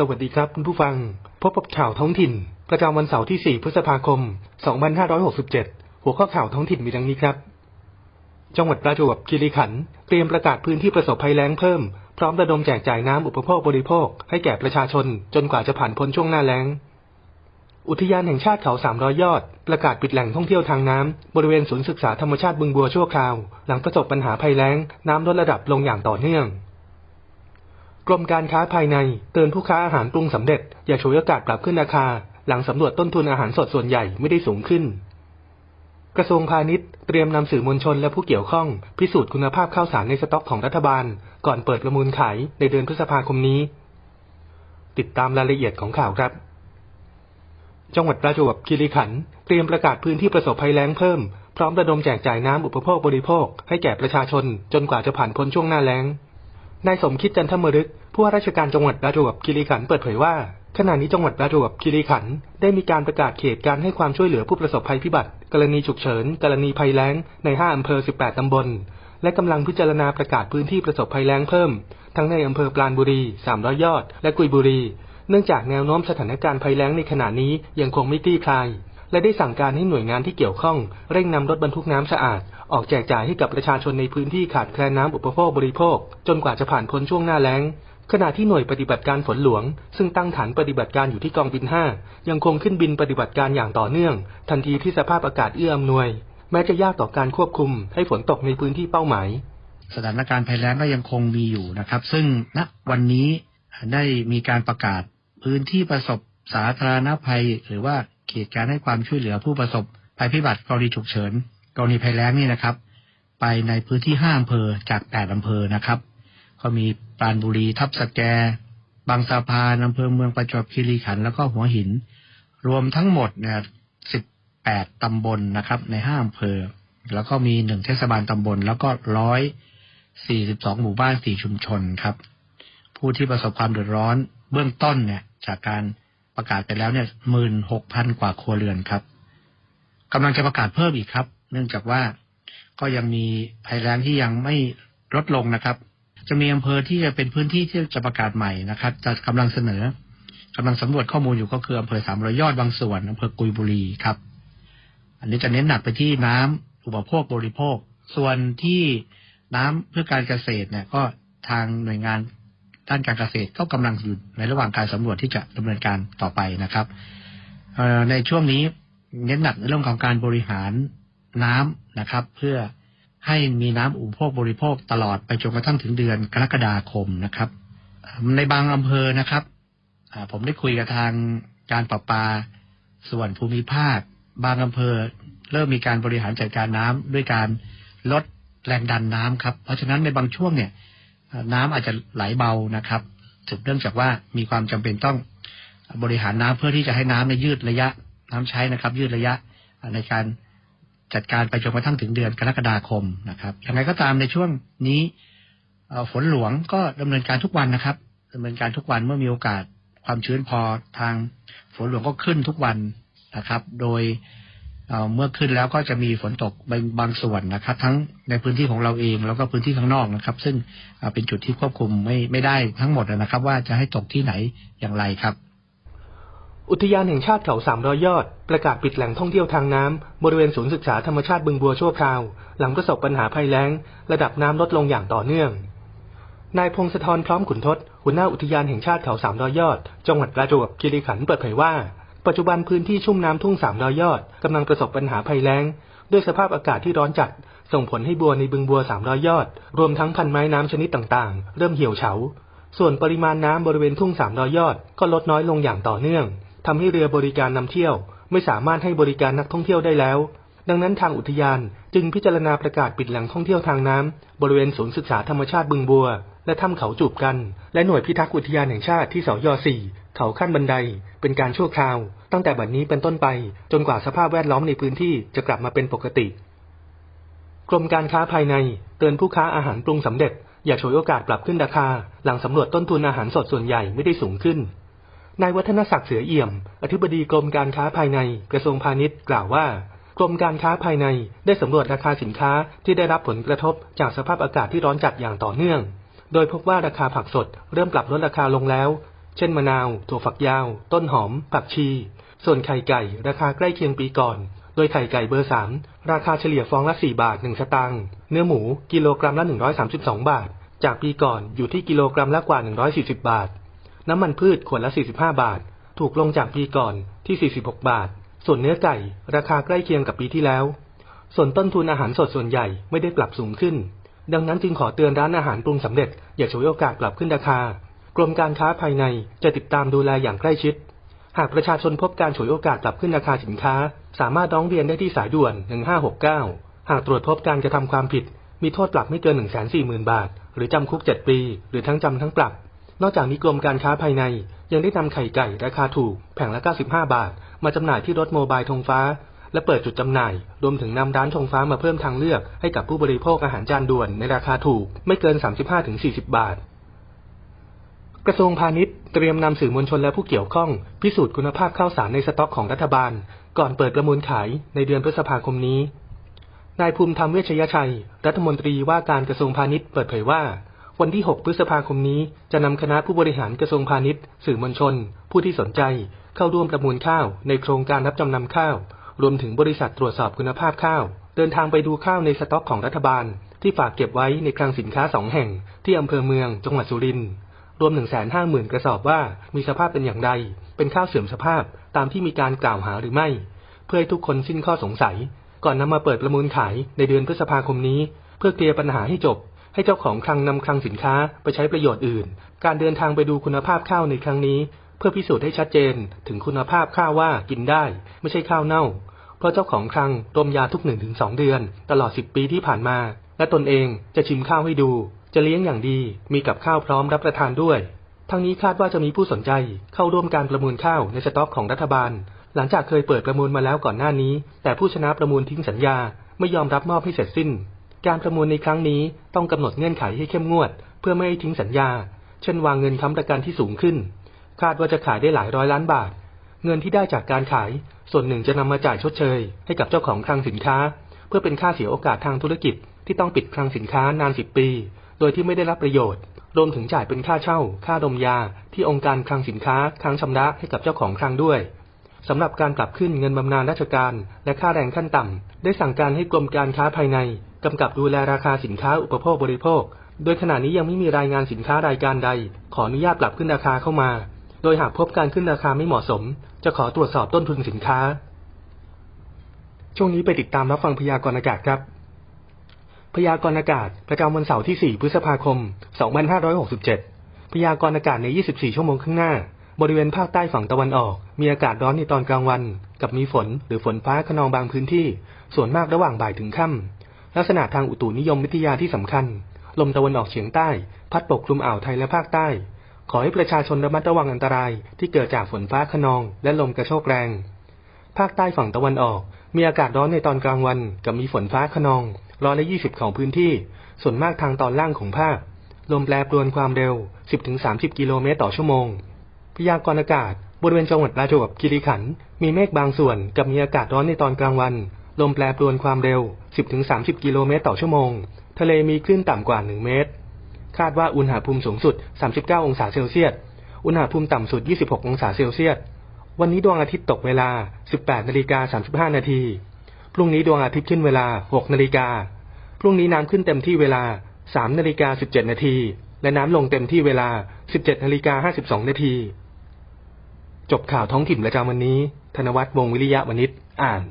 สวัสดีครับคุณผู้ฟัง พบกับข่าวท้องถิ่น ประจำวันเสาร์ที่ 4 พฤษภาคม 2567 หัวข้อข่าวท้องถิ่นมีดังนี้ครับ จังหวัดประจวบคีรีขันธ์เตรียมประกาศพื้นที่ประสบภัยแล้งเพิ่ม พร้อมระดมแจกจ่ายน้ำอุปโภคบริโภค ให้แก่ประชาชน จนกว่าจะผ่านพ้นช่วงหน้าแล้ง อุทยานแห่งชาติเขาสามร้อยยอด ประกาศปิดแหล่งท่องเที่ยวทางน้ำบริเวณศูนย์ศึกษาธรรมชาติบึงบัวชั่วคราว หลังประสบปัญหาภัยแล้งน้ำลดระดับลงอย่างต่อเนื่อง กรมการค้าภายในเตือนผู้ค้าอาหารปรุงสำเร็จ อย่าฉวยโอกาสปรับขึ้นราคา หลังสำรวจต้นทุนอาหารสดส่วนใหญ่ไม่ได้สูงขึ้น กระทรวงพาณิชย์เตรียมนำสื่อมวลชนและผู้เกี่ยวข้อง พิสูจน์คุณภาพข้าวสารในสต็อกของรัฐบาล ก่อนเปิดประมูลขายในเดือนพฤษภาคมนี้ ติดตามรายละเอียดของข่าวครับ จังหวัดประจวบคีรีขันธ์เตรียมประกาศพื้นที่ประสบภัยแล้งเพิ่มพร้อมระดมแจกจ่ายน้ำอุปโภคบริโภค ให้แก่ประชาชนจนกว่าจะผ่านพ้นช่วงหน้าแล้งนายสมคิดจันทมฤก ผู้ว่าราชการจังหวัดประจวบคีรีขันธ์เปิดเผยว่า ขณะนี้จังหวัดประจวบคีรีขันธ์ได้มีการประกาศเขตการให้ความช่วยเหลือผู้ประสบภัยพิบัติ กรณีฉุกเฉิน กรณีภัยแล้ง ใน 5 อำเภอ 18 ตำบล และกำลังพิจารณาประกาศพื้นที่ประสบภัยแล้งเพิ่ม ทั้งในอำเภอปราณบุรี 300 ยอด และกุยบุรี เนื่องจากแนวโน้มสถานการณ์ภัยแล้งในขณะนี้ยังคงไม่คลี่คลาย และได้สั่งการให้หน่วยงานที่เกี่ยวข้อง เร่งนำรถบรรทุกน้ำสะอาดออกแจกจ่ายให้กับประชาชนในพื้นที่ขาดแคลนน้ำอุปโภคบริโภค จนกว่าจะผ่านพ้นช่วงหน้าแล้ง ขณะที่หน่วยปฏิบัติการฝนหลวง ซึ่งตั้งฐานปฏิบัติการอยู่ที่กองบิน 5 ยังคงขึ้นบินปฏิบัติการอย่างต่อเนื่อง ทันทีที่สภาพอากาศเอื้ออำนวย แม้จะยากต่อการควบคุม ให้ฝนตกในพื้นที่เป้าหมาย สถานการณ์ภัยแล้งก็ยังคงมีอยู่นะครับ ซึ่งณวันนี้ได้มีการประกาศพื้นที่ประสบสาธารณภัย หรือว่าเขตการให้ความช่วยเหลือผู้ประสบภัยพิบัติกรณีฉุกเฉินกรณีภัยแล้งนี่นะครับ ไปในพื้นที่ห้าอำเภอจากแปดอำเภอนะครับ ก็มีปราณบุรีทับสแก บางสะพานอำเภอเมืองประจวบคีรีขันธ์แล้วก็หัวหิน รวมทั้งหมดเนี่ยสิบแปดตำบลนะครับ ในห้าอำเภอ แล้วก็มีหนึ่งเทศบาลตำบล แล้วก็ร้อยสี่สิบสองหมู่บ้านสี่ชุมชนครับ ผู้ที่ประสบความเดือดร้อนเบื้องต้นเนี่ย จากการประกาศไปแล้วเนี่ยหมื่นหกพันกว่าครัวเรือนครับกำลังจะประกาศเพิ่มอีกครับ เนื่องจากว่าก็ยังมีภัยแล้งที่ยังไม่ลดลงนะครับ จะมีอำเภอที่จะเป็นพื้นที่ที่จะประกาศใหม่นะครับ จะกำลังเสนอกำลังสำรวจข้อมูลอยู่ก็คืออำเภอสามร้อยยอดบางส่วนอำเภอกุยบุรีครับ อันนี้จะเน้นหนักไปที่น้ำอุปโภคบริโภค ส่วนที่น้ำเพื่อการเกษตรเนี่ย ก็ทางหน่วยงานด้านการเกษตรก็กำลังอยู่ในระหว่างการสำรวจที่จะดำเนินการต่อไปนะครับในช่วงนี้เน้นหนักในเรื่องของการบริหารน้ำนะครับ เพื่อ ให้มีน้ำอุปโภคบริโภคตลอดไปจนกระทั่งถึงเดือนกรกฎาคมนะครับ ในบางอำเภอนะครับผมได้คุยกับทางการประปาส่วนภูมิภาค บางอำเภอ เริ่มมีการบริหารจัดการน้ำด้วยการลดแรงดันน้ำครับ เพราะฉะนั้นในบางช่วงเนี่ย น้ำอาจจะไหลเบานะครับถึงเนื่องจากว่ามีความจำเป็นต้องบริหารน้ำเพื่อที่จะให้น้ำในยืดระยะน้ำใช้นะครับ ยืดระยะในการ จัดการไปจนกระทั่งถึงเดือนกรกฎาคมนะครับย่างไรก็ตามในช่วงนี้ฝนหลวงก็ดำเนินการทุกวันนะครับดำเนินการทุกวันเมื่อมีโอกาสความชื้นพอทางฝนหลวงก็ขึ้นทุกวันนะครับ โดยเมื่อขึ้นแล้วก็จะมีฝนตกบางส่วนนะครับ ทั้งในพื้นที่ของเราเองแล้วก็พื้นที่ข้างนอกนะครับ ซึ่งเป็นจุดที่ควบคุมไม่ไม่ได้ทั้งหมดนะครับ ว่าจะให้ตกที่ไหนอย่างไรครับ อุทยานแห่งชาติเขาสามรอยยอด ประกาศปิดแหล่งท่องเที่ยวทางน้ำบริเวณศูนย์ศึกษาธรรมชาติบึงบัวชั่วคราว หลังประสบปัญหาภัยแล้ง ระดับน้ำลดลงอย่างต่อเนื่อง นายพงศธรพร้อมขุนทศหัวหน้าอุทยานแห่งชาติเขาสามรอยยอด จังหวัดประจวบคีรีขันธ์เปิดเผยว่า ปัจจุบันพื้นที่ชุ่มน้ำทุ่งสามรอยยอดกำลังประสบปัญหาภัยแล้ง ด้วยสภาพอากาศที่ร้อนจัด ส่งผลให้บัวในบึงบัวสามรอยยอด รวมทั้งพันไม้น้ำชนิดต่างๆ เริ่มเหี่ยวเฉา ส่วนปริมาณน้ำบริเวณทุ่งสามรอยยอด ก็ลดน้อยลงอย่างต่อเนื่อง ทำให้เรือบริการนำเที่ยว ไม่สามารถให้บริการนักท่องเที่ยวได้แล้ว ดังนั้นทางอุทยานจึงพิจารณาประกาศปิดแหล่งท่องเที่ยวทางน้ำบริเวณศูนย์ศึกษาธรรมชาติบึงบัว และถ้ำเขาจูบกัน และหน่วยพิทักษ์อุทยานแห่งชาติที่สย4เขาขั้นบันได เป็นการชั่วคราว ตั้งแต่บัดนี้เป็นต้นไป จนกว่าสภาพแวดล้อมในพื้นที่จะกลับมาเป็นปกติ กรมการค้าภายในเตือนผู้ค้าอาหารปรุงสำเร็จอย่าฉวยโอกาสปรับขึ้นราคา หลังสำรวจต้นทุนอาหารสดส่วนใหญ่ไม่ได้สูงขึ้น นายวัฒนศักดิ์เสือเอี่ยม อธิบดีกรมการค้าภายในกระทรวงพาณิชย์กล่าวว่ากรมการค้าภายในได้สำรวจราคาสินค้าที่ได้รับผลกระทบจากสภาพอากาศที่ร้อนจัดอย่างต่อเนื่อง โดยพบว่าราคาผักสดเริ่มปรับลดราคาลงแล้ว เช่นมะนาว ถั่วฝักยาว ต้นหอม ผักชี ส่วนไข่ไก่ ราคาใกล้เคียงปีก่อน โดยไข่ไก่เบอร์สามราคาเฉลี่ยฟองละ4บาท1สตางค์ เนื้อหมูกิโลกรัมละ132บาท จากปีก่อนอยู่ที่กิโลกรัมละกว่า140บาท น้ำมันพืชขวดละ 45 บาท ถูกลงจากปีก่อนที่ 46 บาท ส่วนเนื้อไก่ ราคาใกล้เคียงกับปีที่แล้ว ส่วนต้นทุนอาหารสดส่วนใหญ่ไม่ได้ปรับสูงขึ้น ดังนั้นจึงขอเตือนร้านอาหารปรุงสำเร็จ อย่าฉวยโอกาสปรับขึ้นราคากรมการค้าภายในจะติดตามดูแลอย่างใกล้ชิด หากประชาชนพบการฉวยโอกาสปรับขึ้นราคาสินค้า สามารถร้องเรียนได้ที่สายด่วน 1569 หากตรวจพบการกระทำความผิด มีโทษปรับไม่เกิน 140,000 บาท หรือจำคุก 7 ปี หรือทั้งจำทั้งปรับ นอกจากนี้กรมการค้าภายใน ยังได้นำไข่ไก่ราคาถูก แผงละ 95 บาท มาจำหน่ายที่รถโมบายธงฟ้า และเปิดจุดจำหน่าย รวมถึงนำร้านธงฟ้ามาเพิ่มทางเลือกให้กับผู้บริโภคอาหารจานด่วนในราคาถูก ไม่เกิน 35-40 บาท กระทรวงพาณิชย์เตรียมนำสื่อมวลชนและผู้เกี่ยวข้อง พิสูจน์คุณภาพข้าวสารในสต็อกของรัฐบาล ก่อนเปิดประมูลขายในเดือนพฤษภาคมนี้นายภูมิธรรมเวชยชัย รัฐมนตรีว่าการกระทรวงพาณิชย์เปิดเผยว่า วันที่ 6 พฤษภาคมนี้จะนำคณะผู้บริหารกระทรวงพาณิชย์ สื่อมวลชน ผู้ที่สนใจ เข้าร่วมประมูลข้าวในโครงการรับจำนำข้าว รวมถึงบริษัทตรวจสอบคุณภาพข้าว เดินทางไปดูข้าวในสต็อกของรัฐบาล ที่ฝากเก็บไว้ในคลังสินค้าสองแห่ง ที่อำเภอเมือง จังหวัดสุรินทร์รวม 150,000 กระสอบว่ามีสภาพเป็นอย่างไร เป็นข้าวเสื่อมสภาพตามที่มีการกล่าวหาหรือไม่ เพื่อให้ทุกคนสิ้นข้อสงสัย ก่อนนำมาเปิดประมูลขายในเดือนพฤษภาคมนี้ เพื่อเคลียร์ปัญหาให้จบ ให้เจ้าของคลังนำคลังสินค้าไปใช้ประโยชน์อื่น การเดินทางไปดูคุณภาพข้าวในครั้งนี้ เพื่อพิสูจน์ให้ชัดเจนถึงคุณภาพข้าวว่ากินได้ ไม่ใช่ข้าวเน่า เพราะเจ้าของคลังดมยาทุก1-2เดือน ตลอด10ปีที่ผ่านมา และตนเองจะชิมข้าวให้ดู จะเลี้ยงอย่างดี มีกับข้าวพร้อมรับประทานด้วย ทั้งนี้คาดว่าจะมีผู้สนใจเข้าร่วมการประมูลข้าวในสต็อกของรัฐบาล หลังจากเคยเปิดประมูลมาแล้วก่อนหน้านี้ แต่ผู้ชนะประมูลทิ้งสัญญาไม่ยอมรับมอบให้เสร็จสิ้น การประมูลในครั้งนี้ต้องกำหนดเงื่อนไขให้เข้มงวด เพื่อไม่ให้ทิ้งสัญญา เช่นวางเงินค้ำประกันที่สูงขึ้น คาดว่าจะขายได้หลายร้อยล้านบาท เงินที่ได้จากการขาย ส่วนหนึ่งจะนำมาจ่ายชดเชย ให้กับเจ้าของคลังสินค้า เพื่อเป็นค่าเสียโอกาสทางธุรกิจ ที่ต้องปิดคลังสินค้านาน10ปี โดยที่ไม่ได้รับประโยชน์ รวมถึงจ่ายเป็นค่าเช่า ค่าดมยา ที่องค์การคลังสินค้าค้างชำระให้กับเจ้าของคลังด้วยสำหรับการปรับขึ้นเงินบำนาญราชการ และค่าแรงขั้นต่ำ ได้สั่งการให้กรมการค้าภายใน กำกับดูแลราคาสินค้าอุปโภคบริโภค โดยขณะนี้ยังไม่มีรายงานสินค้ารายการใด ขออนุญาตปรับขึ้นราคาเข้ามา โดยหากพบการขึ้นราคาไม่เหมาะสม จะขอตรวจสอบต้นทุนสินค้า ช่วงนี้ไปติดตามรับฟังพยากรณ์อากาศครับ พยากรณ์อากาศประจำวันเสาร์ที่ 4 พฤษภาคม 2567 พยากรณ์อากาศใน 24 ชั่วโมงข้างหน้า บริเวณภาคใต้ฝั่งตะวันออก มีอากาศร้อนในตอนกลางวัน กับมีฝนหรือฝนฟ้าขนองบางพื้นที่ ส่วนมากระหว่างบ่ายถึงค่ำ ลักษณะทางอุตุนิยมวิทยาที่สำคัญ ลมตะวันออกเฉียงใต้ พัดปกคลุมอ่าวไทยและภาคใต้ ขอให้ประชาชนระมัดระวังอันตรายที่เกิดจากฝนฟ้าขนองและลมกระโชกแรง ภาคใต้ฝั่งตะวันออก มีอากาศร้อนในตอนกลางวัน กับมีฝนฟ้าขนองร้อยละ20ของพื้นที่ ส่วนมากทางตอนล่างของภาค ลมแปรปรวนความเร็ว 10-30 กิโลเมตรต่อชั่วโมง พยากรณ์อากาศ บริเวณจังหวัดประจวบคีรีขันธ์มีเมฆบางส่วนกับมีอากาศร้อนในตอนกลางวัน ลมแปรปรวนความเร็ว 10-30 กิโลเมตรต่อชั่วโมง ทะเลมีคลื่นต่ำกว่า 1 เมตร คาดว่าอุณหภูมิสูงสุด 39 องศาเซลเซียส อุณหภูมิต่ำสุด 26 องศาเซลเซียส วันนี้ดวงอาทิตย์ตกเวลา 18นาฬิกา35 นาที พรุ่งนี้ดวงอาทิตย์ขึ้นเวลา 6 นาฬิกา พรุ่งนี้น้ำขึ้นเต็มที่เวลา 3 นาฬิกา 17 นาที และน้ำลงเต็มที่เวลา 17นาฬิกา52 นาที จบข่าวท้องถิ่นประจำวันนี้ ธนวัฒน์วงศ์วิริยะวณิชอ่าน